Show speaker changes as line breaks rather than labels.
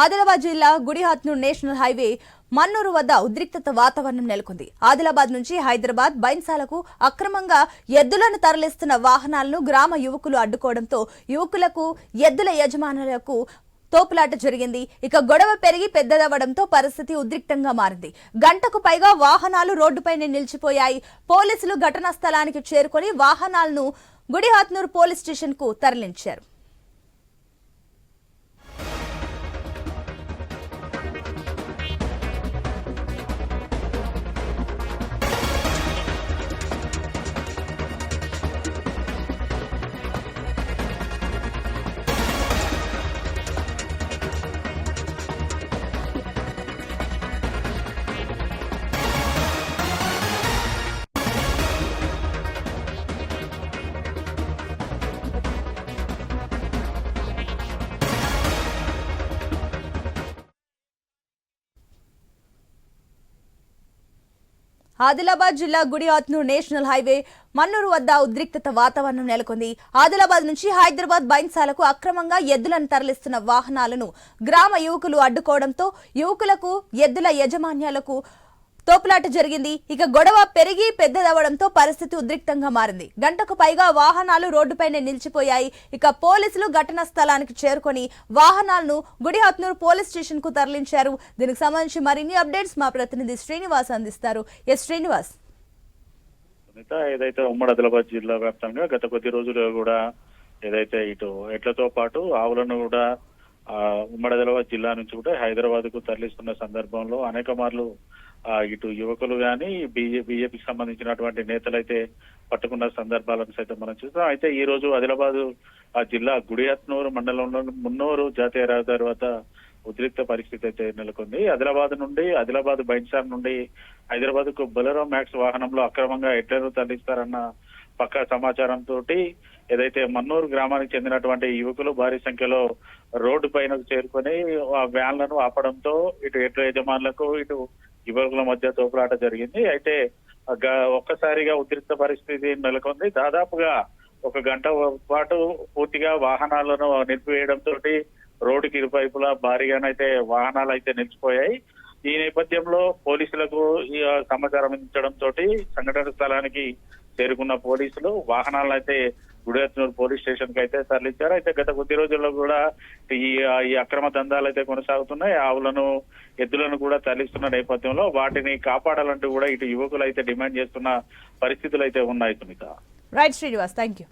ఆదిలాబాద్ జిల్లా గుడిహాత్నూర్ national highway Mannur వద్ద ఉద్రిక్తత వాతావరణం నెలకొంది. ఆదిలాబాద్ నుంచి హైదరాబాద్ బైన్సాలకు అక్రమంగా ఎద్దులను తరలిస్తున్న వాహనాలను గ్రామ యువకులు అడ్డుకోవడంతో యువకులకు ఎద్దుల యజమానులకు తోపులాట జరిగింది. ఇక గొడవ పెరిగి పెద్దదవ్వడంతో పరిస్థితి ఉద్రిక్తంగా మారింది. గంటకు పైగా వాహనాలు రోడ్డుపైనే నిలిచిపోయాయి. పోలీసులు ఘటనా స్థలానికి చేరుకొని వాహనాలను గుడిహాత్నూర్ పోలీస్ స్టేషన్కు తరలించారు. ఆదిలాబాద్ జిల్లా గుడియాత్నూర్ నేషనల్ హైవే మన్నూరు వద్ద ఉద్రిక్తత వాతావరణం నెలకొంది. ఆదిలాబాద్ నుంచి హైదరాబాద్ బైన్సాలకు అక్రమంగా ఎద్దులను తరలిస్తున్న వాహనాలను గ్రామ యువకులు అడ్డుకోవడంతో యువకులకు ఎద్దుల యజమాన్యాలకు తోపులాట జరిగింది. ఇక గొడవ పెరిగి పెద్దదవడంతో పరిస్థితి ఉద్రిక్తంగా మారింది. గంటకు పైగా వాహనాలు రోడ్డుపైనే నిలిచిపోయాయి. ఇక పోలీసులు ఘటనా స్థలానికి చేరుకొని వాహనాలను గుడిహత్నూర్ పోలీస్ స్టేషన్కు తరలించారు. దీనికి సంబంధించి మరిన్ని అప్డేట్స్ మా ప్రతినిధి శ్రీనివాస్ అందిస్తారు. ఎస్ శ్రీనివాస్.
ఏదైతే ఉమ్మడి ఆదిలాబాద్ జిల్లా వ్యాప్తంగా గత కొద్ది రోజులుగా కూడా ఏదైతే ఇటు ఎట్లతో పాటు ఆవులను కూడా ఉమ్మడి ఆదిలాబాద్ జిల్లా నుంచి కూడా హైదరాబాద్కు తరలిస్తున్న సందర్భంలో అనేక మార్లు ఆ, ఇటు యువకులు కానీ బీజేపీకి సంబంధించినటువంటి నేతలు అయితే పట్టుకున్న సందర్భాలను సైతం మనం చూస్తాం అయితే ఈ రోజు ఆదిలాబాద్ ఆ జిల్లా గుడియత్నూరు మండలంలో మున్నూరు జాతీయ రహదారి వద్ద ఉద్రిక్త పరిస్థితి అయితే నెలకొంది. ఆదిలాబాద్ నుండి ఆదిలాబాద్ బైన్సార్ నుండి హైదరాబాద్కు బొలెరో మ్యాక్స్ వాహనంలో అక్రమంగా ఎట్లను తరలిస్తారన్న పక్కా సమాచారం తోటి ఏదైతే మన్నూరు గ్రామానికి చెందినటువంటి యువకులు భారీ సంఖ్యలో రోడ్డు పైన చేరుకొని ఆ వ్యాన్లను ఆపడంతో ఇటు ఎటు యజమానులకు ఇటు యువకుల మధ్య తోపులాట జరిగింది. అయితే ఒక్కసారిగా ఉద్రిక్త పరిస్థితి నెలకొంది. దాదాపుగా ఒక గంట పాటు పూర్తిగా వాహనాలను నిలిపివేయడంతో రోడ్డుకి ఇరువైపులా భారీగానైతే వాహనాలు అయితే నిలిచిపోయాయి. ఈ నేపథ్యంలో పోలీసులకు సమాచారం ఇచ్చడం తోటి సంఘటన స్థలానికి చేరుకున్న పోలీసులు వాహనాలను అయితే గుడియత్నూరు పోలీస్ స్టేషన్కి అయితే తరలించారు. అయితే గత కొద్ది రోజుల్లో కూడా ఈ ఈ అక్రమ దందాలు అయితే కొనసాగుతున్నాయి. ఆవులను ఎద్దులను కూడా తరలిస్తున్న నేపథ్యంలో వాటిని కాపాడాలంటూ కూడా ఇటు యువకులు అయితే డిమాండ్ చేస్తున్న పరిస్థితులు అయితే ఉన్నాయి Sunitha.
Right Srinivas thank you